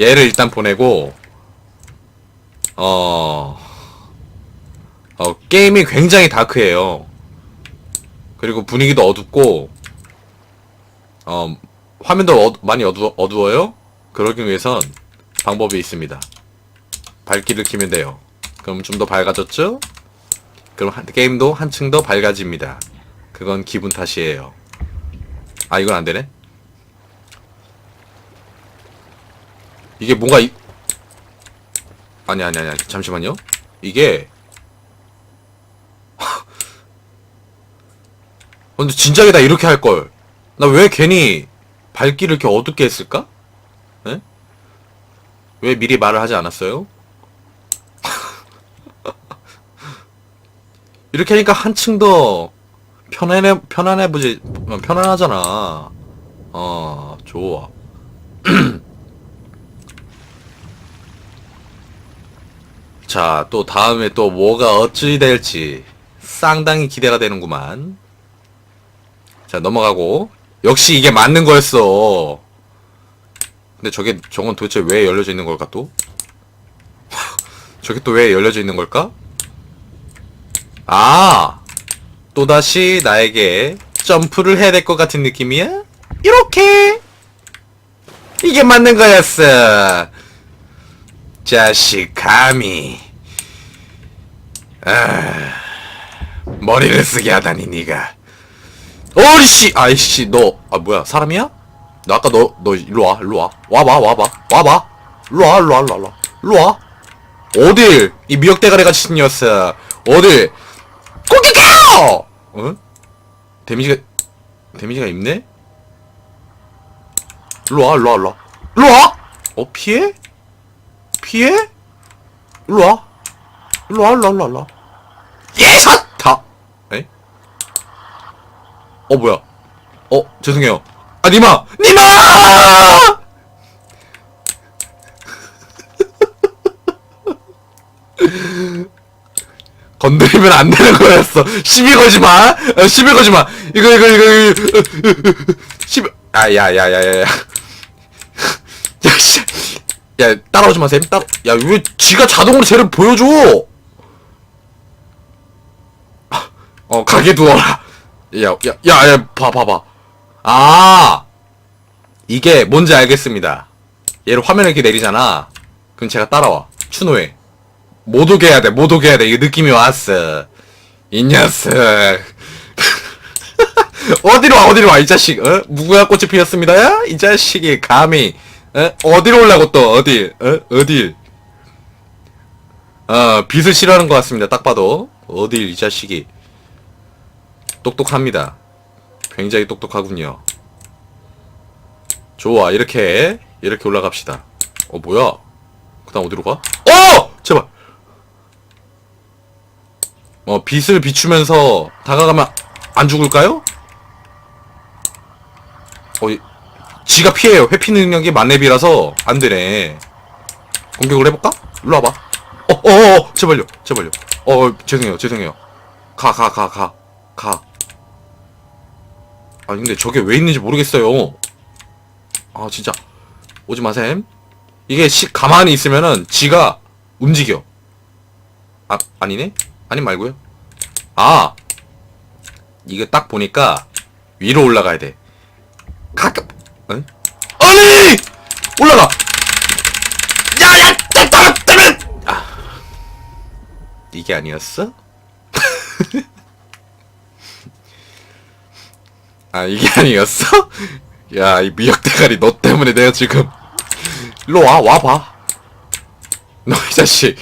얘를 일단 보내고 어, 어 게임이 굉장히 다크해요. 그리고 분위기도 어둡고 어 화면도 어, 많이 어두, 어두워요. 그러기 위해선 방법이 있습니다. 밝기를 키면 돼요. 그럼 좀 더 밝아졌죠? 그럼 한- 게임도 한층 더 밝아집니다. 그건 기분 탓이에요. 아 이건 안 되네. 이게 뭔가 이... 아니 아니 아니 잠시만요. 이게 근데 진작에 나 이렇게 할 걸. 나 왜 괜히 밝기를 이렇게 어둡게 했을까? 에? 왜 미리 말을 하지 않았어요? 이렇게 하니까 한층 더 편안해 편안해 보지 어, 편안하잖아. 어 좋아. 자, 또 다음에 또 뭐가 어찌 될지 상당히 기대가 되는구만. 자, 넘어가고. 역시 이게 맞는 거였어. 근데 저게, 저건 도대체 왜 열려져 있는 걸까, 또? 저게 또 왜 열려져 있는 걸까? 아! 또다시 나에게 점프를 해야 될 것 같은 느낌이야? 이렇게! 이게 맞는 거였어. 자식, 감히. 아, 머리를 쓰게 하다니, 니가. 어리씨! 아이씨, 너, 아, 뭐야, 사람이야? 나 아까 너, 너, 일로 와, 일로 와. 와봐, 와봐, 와봐. 일로 와, 일로 와, 일로 와, 일로 와. 어딜, 이 미역대가리 같이 생겼어. 어딜, 공격해요! 어? 데미지가, 데미지가 있네? 일로 와, 일로 와, 일로 와. 일로 와! 어, 피해? 피해? 일로 와. 일로 와, 일로. 예샷! 다! 에? 어, 뭐야. 어, 죄송해요. 아, 니마! 니마! 건드리면 안 되는 거였어. 시비 걸지 마. 어, 시비 걸지 마. 이거 이거 이거 이거. 시비. 아, 야, 야, 야, 야, 야. 야, 씨. 야, 따라오지 마, 쌤. 따라. 야, 왜 지가 자동으로 쟤를 보여줘? 아, 어, 가게 두어라. 야, 야, 야, 야, 봐, 봐봐. 아, 이게 뭔지 알겠습니다. 얘를 화면에 이렇게 내리잖아. 그럼 제가 따라와. 추노해. 못 오게 해야 돼, 못 오게 해야 돼. 이거 느낌이 왔어. 이 녀석. 어디로 와, 어디로 와, 이 자식. 어? 무궁화 꽃이 피었습니다, 야? 이 자식이 감히. 어? 어디로 올라고 또, 어디, 어? 어디. 어, 빛을 싫어하는 것 같습니다, 딱 봐도. 어딜, 이 자식이. 똑똑합니다. 굉장히 똑똑하군요. 좋아, 이렇게, 이렇게 올라갑시다. 어, 뭐야? 그 다음 어디로 가? 어! 제발! 어, 빛을 비추면서 다가가면 안 죽을까요? 어, 이- 지가 피해요. 회피 능력이 만렙이라서 안 되네. 공격을 해볼까? 일로 와봐. 어, 어, 어, 어, 제발요. 제발요. 어, 죄송해요. 죄송해요. 가, 가, 가, 가. 가. 아, 근데 저게 왜 있는지 모르겠어요. 아, 진짜. 오지 마셈. 이게 시, 가만히 있으면은 지가 움직여. 아, 아니네? 아니 말고요. 아! 이게 딱 보니까 위로 올라가야 돼. 가끔, 응? 아니! 올라가! 야, 야, 따라, 따라! 아. 이게 아니었어? 아, 이게 아니었어? 야, 이 미역대가리 너 때문에 내가 지금. 일로 와, 와봐. 너 이 자식.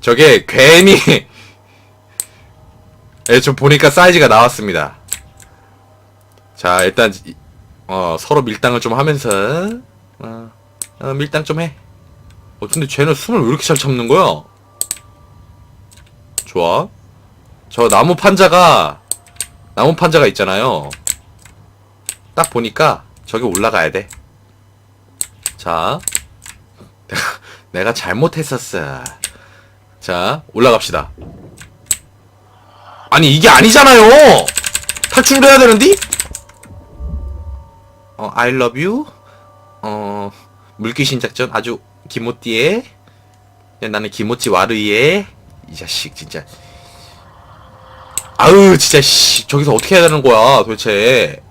저게 괜히. 예, 좀 보니까 사이즈가 나왔습니다. 자, 일단, 이- 어, 서로 밀당을 좀 하면서, 어, 어, 밀당 좀 해. 어, 근데 쟤는 숨을 왜 이렇게 잘 참는 거야? 좋아. 저 나무 판자가, 나무 판자가 있잖아요. 딱 보니까 저기 올라가야 돼. 자, 내가, 잘못했었어. 자, 올라갑시다. 아니, 이게 아니잖아요! 탈출을 해야 되는데? 어, I love you? 어, 물귀신 작전 아주 기모띠에 야, 나는 기모찌 와르이에. 이 자식 진짜. 아으 진짜 씨 저기서 어떻게 해야 되는 거야 도대체.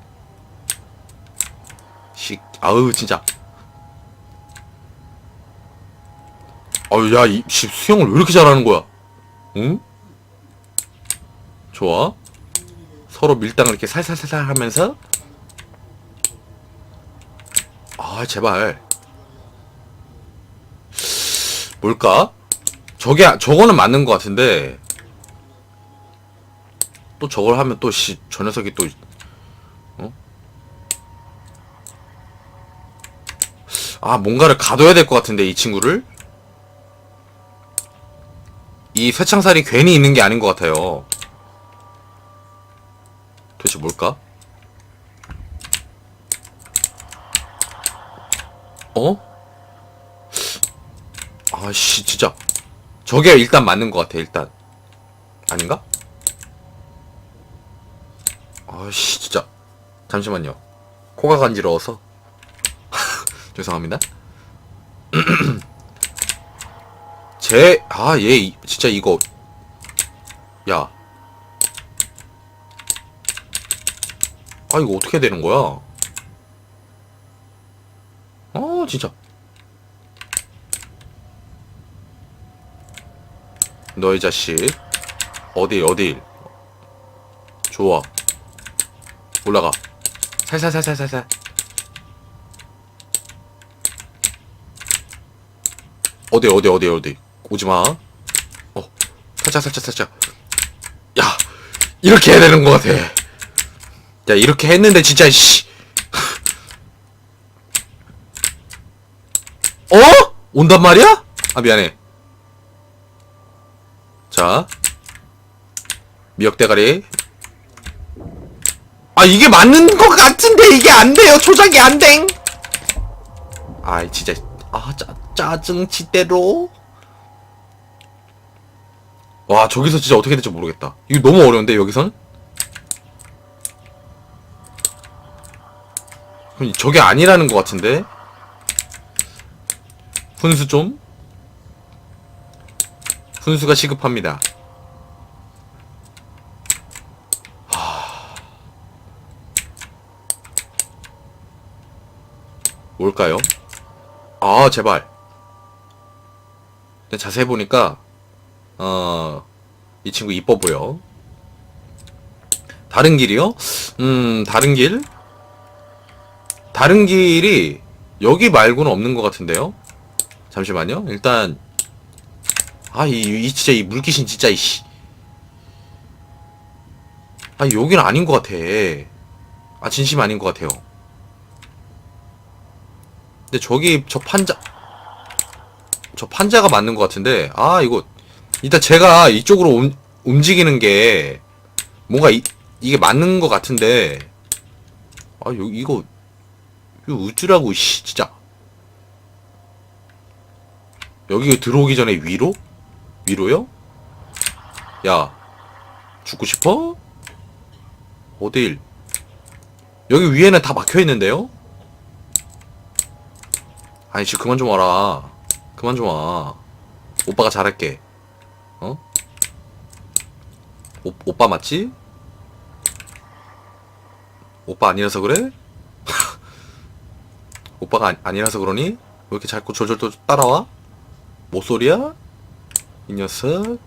씨 아으 진짜. 아유 야 이 씨 수영을 왜 이렇게 잘하는 거야? 응? 좋아. 서로 밀당을 이렇게 살살살살 하면서 아 제발 뭘까? 저게 저거는 맞는 것 같은데 또 저걸 하면 또 씨 저 녀석이 또 어? 아 뭔가를 가둬야 될 것 같은데 이 친구를 이 쇠창살이 괜히 있는 게 아닌 것 같아요 도대체 뭘까? 어? 아씨 진짜. 저게 일단 맞는 것 같아 일단. 아닌가? 아씨 진짜. 잠시만요. 코가 간지러워서? 죄송합니다. 제 아 얘 진짜 이거. 야. 아 이거 어떻게 되는 거야? 아 진짜. 너의 자식 어딜 어딜 좋아. 올라가. 살살살살살살. 어디 어디 어디 어디? 오지마. 어 살짝 살짝 살짝. 야 이렇게 해야 되는 것 같아. 야 이렇게 했는데 진짜 씨 어? 온단 말이야? 아 미안해. 자. 미역대가리. 아 이게 맞는 것 같은데 이게 안 돼요. 조작이 안 돼. 아이 진짜. 아 짜, 짜증 치대로. 와 저기서 진짜 어떻게 될지 모르겠다. 이거 너무 어려운데 여기선? 저게 아니라는 것 같은데 훈수 좀 훈수가 시급합니다 뭘까요? 아, 제발. 자세히 보니까, 어, 이 친구 이뻐 보여. 다른 길이요? 음, 다른 길? 다른 길이 여기 말고는 없는 것 같은데요? 잠시만요. 일단, 아, 이, 이 진짜 이 물귀신 진짜 이씨. 아, 여기는 아닌 것 같아. 아, 진심 아닌 것 같아요. 근데 저기 저 판자 저 판자가 맞는 것 같은데 아 이거 일단 제가 이쪽으로 움, 움직이는 게 뭔가 이, 이게 맞는 것 같은데 아 요, 이거 이거 우쭈라고 씨 진짜 여기 들어오기 전에 위로? 위로요? 야 죽고 싶어? 어딜 여기 위에는 다 막혀 있는데요? 아니 지금 그만 좀 와라 그만 좀 와 오빠가 잘할게 어? 오, 오빠 맞지? 오빠 아니라서 그래? 오빠가 아니, 아니라서 그러니? 왜 이렇게 자꾸 졸졸 또 따라와? 모쏠이야? 이 녀석.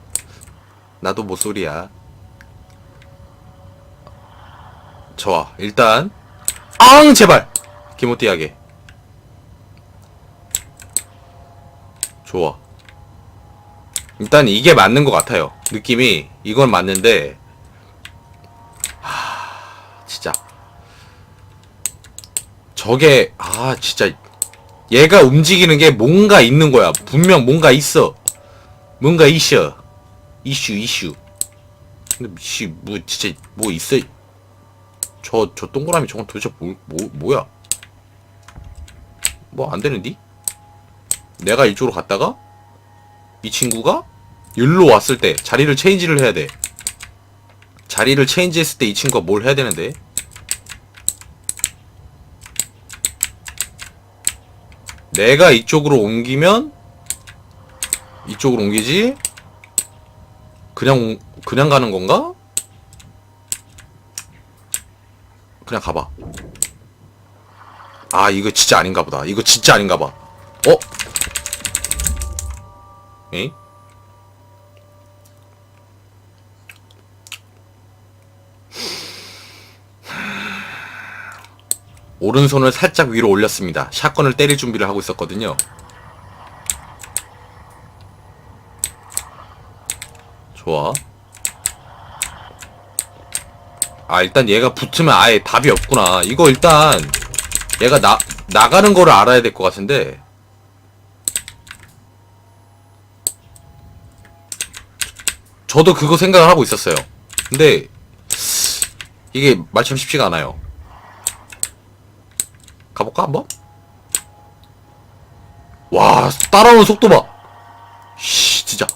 나도 모쏠이야. 좋아. 일단 앙! 제발! 기모띠하게. 좋아. 일단 이게 맞는 것 같아요. 느낌이 이건 맞는데 하... 진짜. 저게 아 진짜 얘가 움직이는 게 뭔가 있는 거야. 분명 뭔가 있어. 뭔가 있어. 이슈 이슈. 근데 씨 뭐 진짜 뭐 있어. 저 저 동그라미 저건 도대체 뭐, 뭐 뭐야? 뭐 안 되는디? 내가 이쪽으로 갔다가 이 친구가 일로 왔을 때 자리를 체인지를 해야 돼. 자리를 체인지 했을 때 이 친구가 뭘 해야 되는데? 내가 이쪽으로 옮기면 이쪽으로 옮기지? 그냥 옮- 그냥 가는 건가? 그냥 가봐. 아 이거 진짜 아닌가 보다. 이거 진짜 아닌가 봐. 어? 에이? 오른손을 살짝 위로 올렸습니다. 샷건을 때릴 준비를 하고 있었거든요. 좋아. 아, 일단 얘가 붙으면 아예 답이 없구나. 이거 일단 얘가 나, 나가는 거를 알아야 될 것 같은데. 저도 그거 생각을 하고 있었어요. 근데 이게 말처럼 쉽지가 않아요. 가볼까 한번? 와 따라오는 속도 봐. 씨 진짜.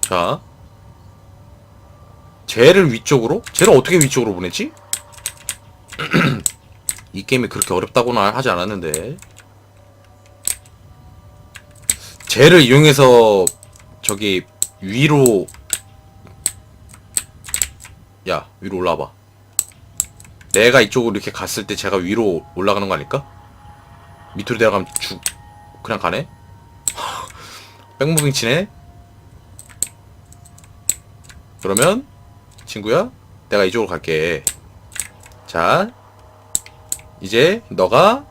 자, 쟤를 위쪽으로? 쟤를 어떻게 위쪽으로 보냈지? 이 게임이 그렇게 어렵다고는 하지 않았는데. 쟤를 이용해서 저기 위로 야 위로 올라와봐 내가 이쪽으로 이렇게 갔을 때 제가 위로 올라가는 거 아닐까? 밑으로 내려가면 죽 그냥 가네? 백무빙 치네? 그러면 친구야 내가 이쪽으로 갈게 자 이제 너가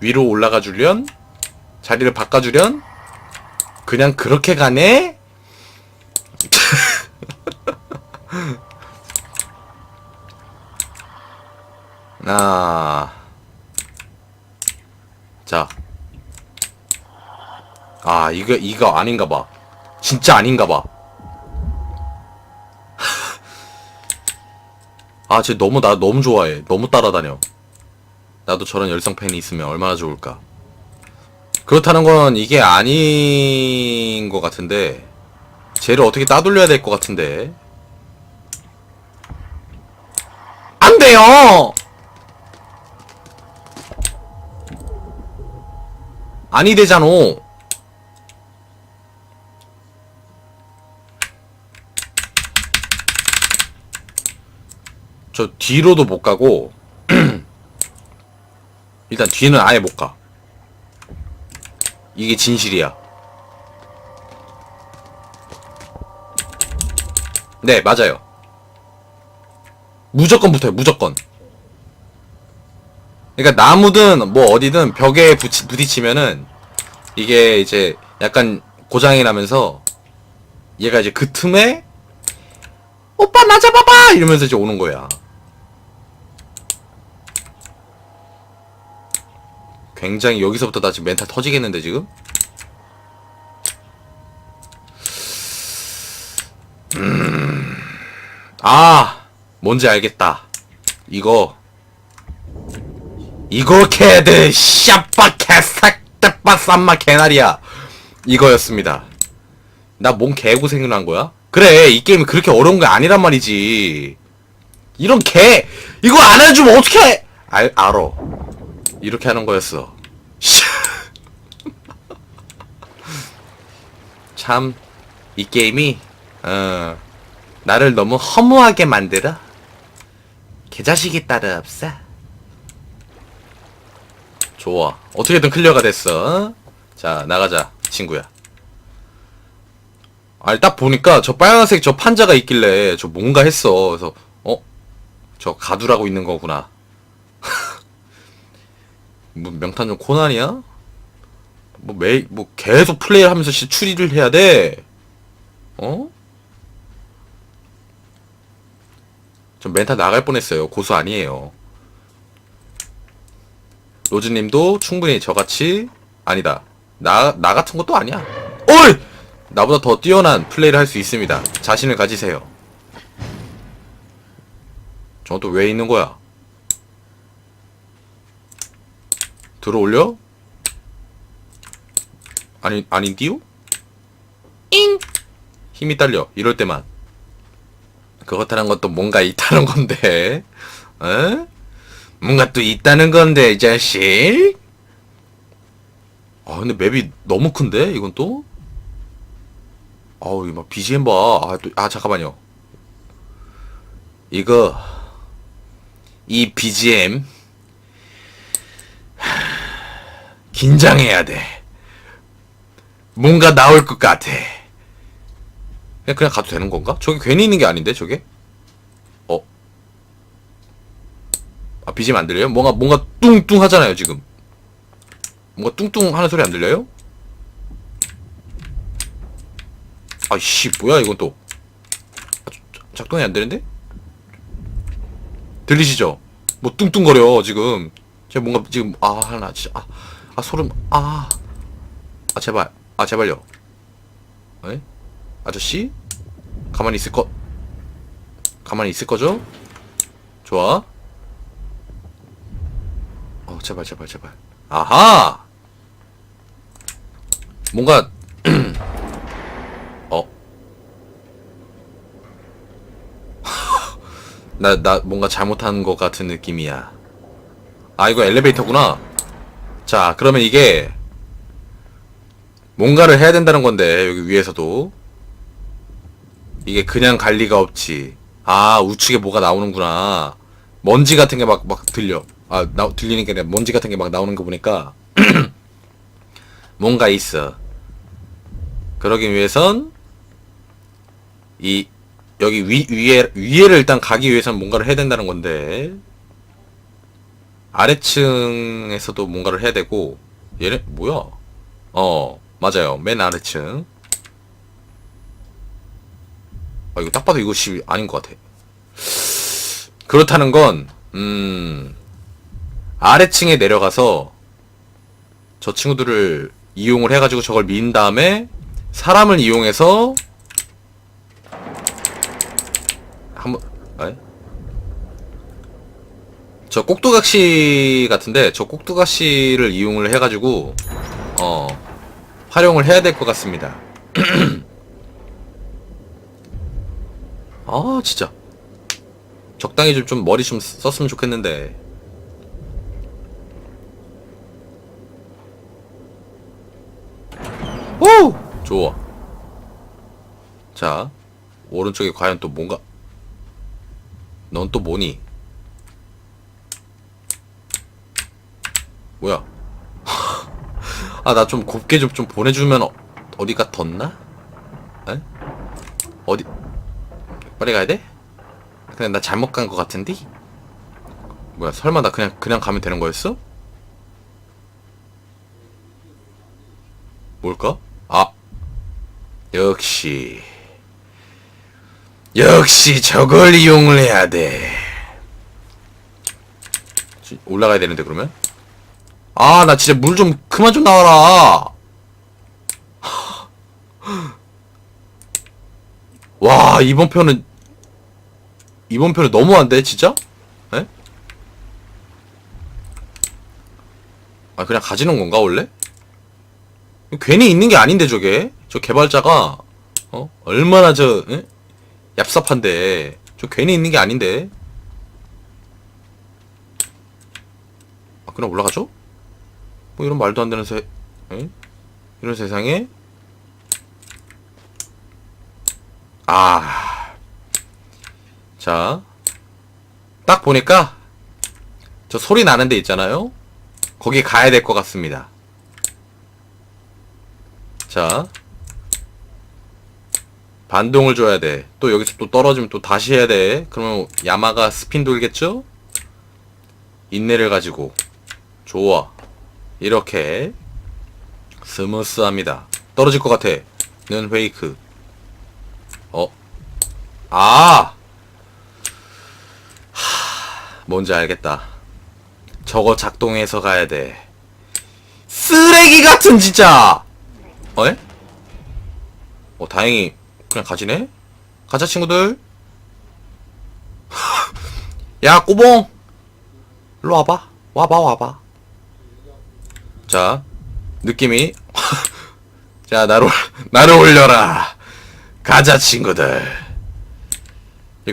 위로 올라가 주련 자리를 바꿔 주련 그냥 그렇게 가네? 아. 자. 아, 이거, 이거 아닌가 봐. 진짜 아닌가 봐. 아, 쟤 너무, 나 너무 좋아해. 너무 따라다녀. 나도 저런 열성 팬이 있으면 얼마나 좋을까. 그렇다는 건 이게 아닌 것 같은데. 쟤를 어떻게 따돌려야 될 것 같은데. 안 돼요! 아니 되잖아. 저 뒤로도 못 가고 일단 뒤는 아예 못 가. 이게 진실이야. 네, 맞아요. 무조건 붙어요, 무조건. 그러니까 나무든 뭐 어디든 벽에 부치, 부딪히면은 이게 이제 약간 고장이 나면서 얘가 이제 그 틈에 오빠 나 잡아봐 이러면서 이제 오는 거야. 굉장히 여기서부터 나 지금 멘탈 터지겠는데 지금? 음, 아 뭔지 알겠다. 이거 이거 캐드 샤빠 개삭 대빠 쌈마 개나리야. 이거였습니다. 나 뭔 개고생을 한 거야? 그래 이 게임이 그렇게 어려운 게 아니란 말이지. 이런 개 이거 안 해주면 어떡해? 알, 알어. 이렇게 하는 거였어. 참 이 게임이 어 나를 너무 허무하게 만들어? 개자식이 따로 없어 좋아. 어떻게든 클리어가 됐어. 자, 나가자, 친구야. 아니, 딱 보니까 저 빨간색 저 판자가 있길래 저 뭔가 했어. 그래서, 어? 저 가두라고 있는 거구나. 뭐 명탄전 코난이야? 뭐 매, 뭐 계속 플레이를 하면서 씨 추리를 해야 돼. 어? 저 멘탈 나갈 뻔했어요. 고수 아니에요. 로즈님도 충분히 저같이 아니다. 나, 나 같은 것도 아니야. 어이! 나보다 더 뛰어난 플레이를 할 수 있습니다. 자신을 가지세요. 또왜 있는 거야? 들어올려? 아니, 아닌디요? 잉! 힘이 딸려. 이럴 때만. 그렇다는 것도 뭔가 있다는 건데, 어? 뭔가 또 있다는 건데, 이 자식? 아, 근데 맵이 너무 큰데, 이건 또? 아우, 이거 막 BGM 봐. 아, 또, 아, 잠깐만요. 이거, 이 BGM, 긴장해야 돼. 뭔가 나올 것 같아. 그냥 가도 되는 건가? 저게 괜히 있는 게 아닌데, 저게? 아, BGM 안 들려요? 뭔가, 뭔가 뚱뚱 하잖아요, 지금. 뭔가 뚱뚱 하는 소리 안 들려요? 아이씨, 뭐야, 이건 또. 아, 자- 작동이 안 되는데? 들리시죠? 뭐 뚱뚱거려, 지금. 제가 뭔가 지금, 아, 하나, 진짜, 아, 아, 소름, 아. 아, 제발. 아, 제발요. 에? 아저씨? 가만히 있을 거, 가만히 있을 거죠? 좋아. 어, 제발, 제발, 제발. 아하! 뭔가, 어? 나, 나 뭔가 잘못한 것 같은 느낌이야. 아, 이거 엘리베이터구나. 자, 그러면 이게, 뭔가를 해야 된다는 건데, 여기 위에서도. 이게 그냥 갈 리가 없지. 아, 우측에 뭐가 나오는구나. 먼지 같은 게 막, 막 들려. 아, 나, 들리는 게 아니라 먼지 같은 게 막 나오는 거 보니까. 뭔가 있어. 그러기 위해선, 이, 여기 위, 위에, 위에를 일단 가기 위해선 뭔가를 해야 된다는 건데, 아래층에서도 뭔가를 해야 되고, 얘네, 뭐야? 어, 맞아요. 맨 아래층. 아, 이거 딱 봐도 이것이 아닌 것 같아. 그렇다는 건, 음, 아래층에 내려가서 저 친구들을 이용을 해가지고 저걸 민 다음에 사람을 이용해서 한번, 에? 저 꼭두각시 같은데 저 꼭두각시를 이용을 해가지고 어 활용을 해야 될 것 같습니다. 아 진짜 적당히 좀, 좀 머리 좀 썼으면 좋겠는데 오 좋아 자 오른쪽에 과연 또 뭔가 넌 또 뭐니 뭐야 아 나 좀 곱게 좀, 좀 보내주면 어, 어디가 덧나? 에? 어디 빨리 가야 돼? 그냥 나 잘못 간 것 같은데? 뭐야 설마 나 그냥 그냥 가면 되는 거였어? 뭘까? 아 역시 역시 저걸 이용을 해야 돼 지- 올라가야 되는데 그러면? 아 나 진짜 물 좀 그만 좀 나와라 와 이번 편은 이번 편은 너무한데 진짜? 에? 아 그냥 가지는 건가 원래? 괜히 있는 게 아닌데 저게 저 개발자가 어 얼마나 저 에? 얍삽한데 저 괜히 있는 게 아닌데 아 그냥 올라가죠? 뭐 이런 말도 안 되는 세 에? 이런 세상에 아 자, 딱 보니까 저 소리 나는 데 있잖아요. 거기 가야 될 것 같습니다. 자, 반동을 줘야 돼. 또 여기서 또 떨어지면 또 다시 해야 돼. 그러면 야마가 스핀 돌겠죠? 인내를 가지고 좋아. 이렇게 스무스합니다. 떨어질 것 같아. 는 페이크. 어? 아! 뭔지 알겠다. 저거 작동해서 가야 돼. 쓰레기 같은 진짜. 어? 에? 어 다행히 그냥 가지네. 가자 친구들. 야 꼬봉. 일로 와봐. 와봐 와봐. 자 느낌이 자 나를 올- 나를 올려라. 가자 친구들.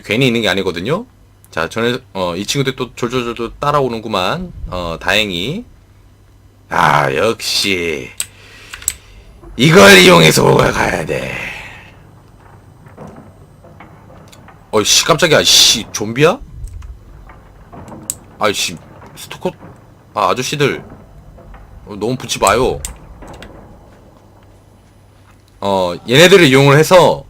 괜히 있는 게 아니거든요. 자, 전에 어, 이 친구들 또 졸졸졸 따라오는구만. 어, 다행히. 아, 역시 이걸 이용해서 가야 돼. 어이씨, 깜짝이야. 씨, 좀비야? 아이씨, 스토커, 아, 아저씨들. 어, 너무 붙지 마요. 어, 얘네들을 이용을 해서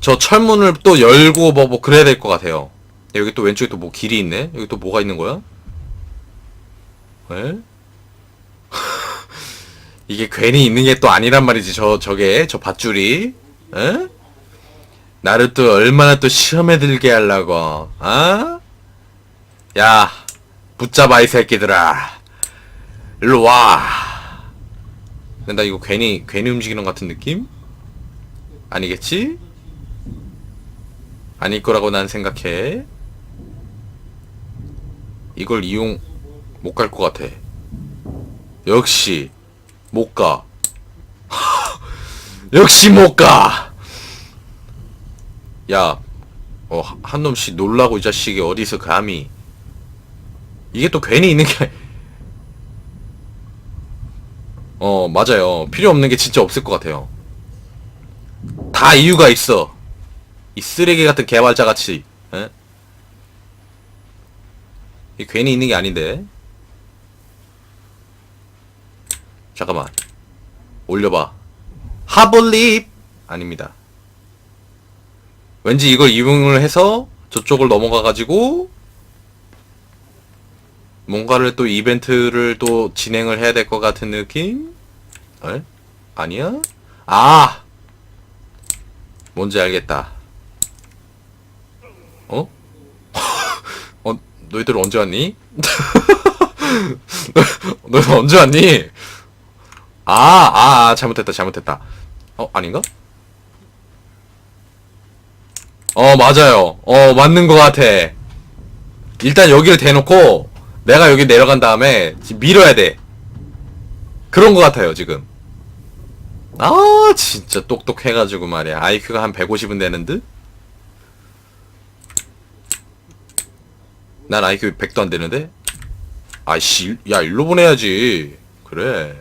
저 철문을 또 열고 뭐, 뭐 그래야 될 것 같아요. 여기 또 왼쪽에 또 뭐 길이 있네? 여기 또 뭐가 있는 거야? 에? 이게 괜히 있는 게 또 아니란 말이지. 저, 저게, 저 밧줄이. 에? 나를 또 얼마나 또 시험에 들게 하려고, 아? 야, 붙잡아, 이 새끼들아. 일로 와. 근데 나 이거 괜히, 괜히 움직이는 것 같은 느낌? 아니겠지? 아닐 거라고 난 생각해. 이걸 이용 못 갈 것 같아. 역시 못 가. 역시 못 가. 야, 어, 한- 한 놈씩 놀라고 이 자식이 어디서 감히. 이게 또 괜히 있는 게. 어, 맞아요. 필요 없는 게 진짜 없을 것 같아요. 다 이유가 있어. 이 쓰레기 같은 개발자 같이. 에? 이 괜히 있는 게 아닌데. 잠깐만. 올려봐. 하볼립! 아닙니다. 왠지 이걸 이용을 해서 저쪽을 넘어가가지고 뭔가를 또 이벤트를 또 진행을 해야 될 것 같은 느낌? 에? 아니야? 아! 뭔지 알겠다. 어? 어, 너희들 언제 왔니? 너, 너 언제 왔니? 아, 아, 아, 잘못했다, 잘못했다. 어, 아닌가? 어, 맞아요. 어, 맞는 것 같아. 일단 여기를 대놓고, 내가 여기 내려간 다음에, 지금 밀어야 돼. 그런 것 같아요, 지금. 아, 진짜 똑똑해가지고 말이야. IQ가 한 150은 되는 듯? 난 IQ 100도 안 되는데? 아이씨, 야, 일로 보내야지. 그래.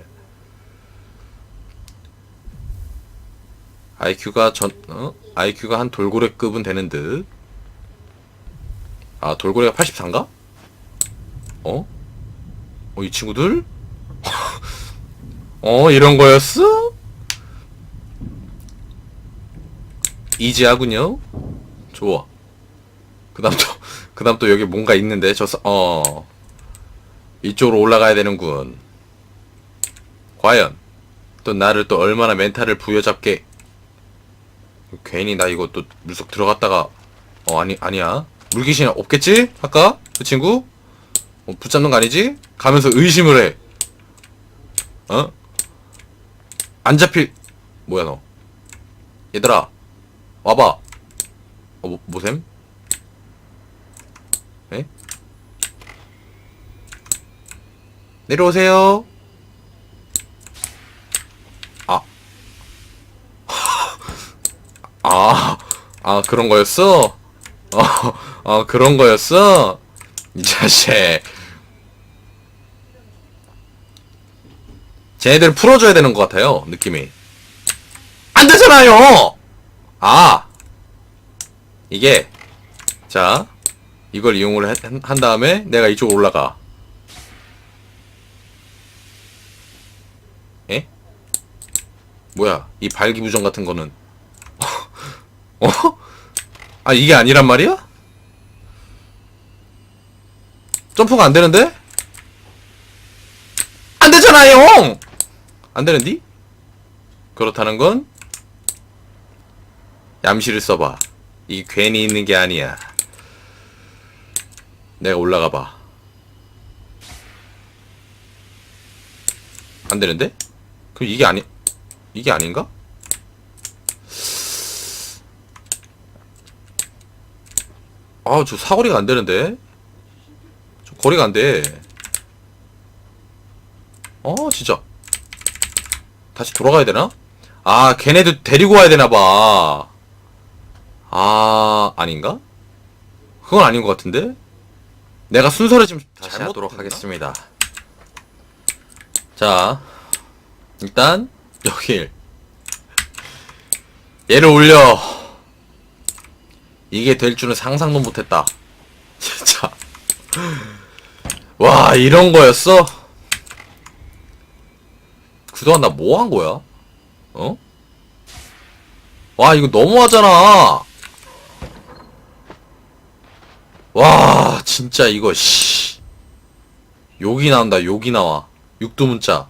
IQ가 전, 어? IQ가 한 돌고래급은 되는 듯. 아, 돌고래가 84인가? 어? 어, 이 친구들? 어, 이런 거였어? 이지하군요. 좋아. 그 다음 또, 그 다음 또 여기 뭔가 있는데, 저, 사- 어. 이쪽으로 올라가야 되는군. 과연, 또 나를 또 얼마나 멘탈을 부여잡게. 괜히 나 이거 또 물속 들어갔다가, 어, 아니, 아니야. 물귀신 없겠지? 아까? 그 친구? 어, 붙잡는 거 아니지? 가면서 의심을 해. 어? 안 잡힐, 뭐야, 너. 얘들아, 와봐. 어, 뭐, 뭐셈? 에? 내려오세요. 아. 아, 아, 그런 거였어? 어, 어, 그런 거였어? 이 자식. 쟤네들 풀어줘야 되는 것 같아요, 느낌이. 안 되잖아요! 아! 이게, 자, 이걸 이용을 해- 한 다음에 내가 이쪽으로 올라가. 에? 뭐야, 이 발기부정 같은 거는. 어? 아, 이게 아니란 말이야? 점프가 안 되는데? 안 되잖아요! 안 되는디? 그렇다는 건, 얌시를 써봐. 이게 괜히 있는 게 아니야. 내가 올라가 봐. 안 되는데? 그럼 이게 아니, 이게 아닌가? 아, 저 사거리가 안 되는데? 저 거리가 안 돼. 어, 진짜. 다시 돌아가야 되나? 아, 걔네도 데리고 와야 되나봐. 아, 아닌가? 그건 아닌 것 같은데? 내가 순서를 지금 다시 하도록? 하겠습니다. 자, 일단, 여길. 얘를 올려. 이게 될 줄은 상상도 못했다. 진짜. 와, 이런 거였어? 그동안 나 뭐 한 거야? 어? 와, 이거 너무하잖아. 와, 진짜 이거, 씨. 욕이 나온다, 욕이 나와. 육두문자.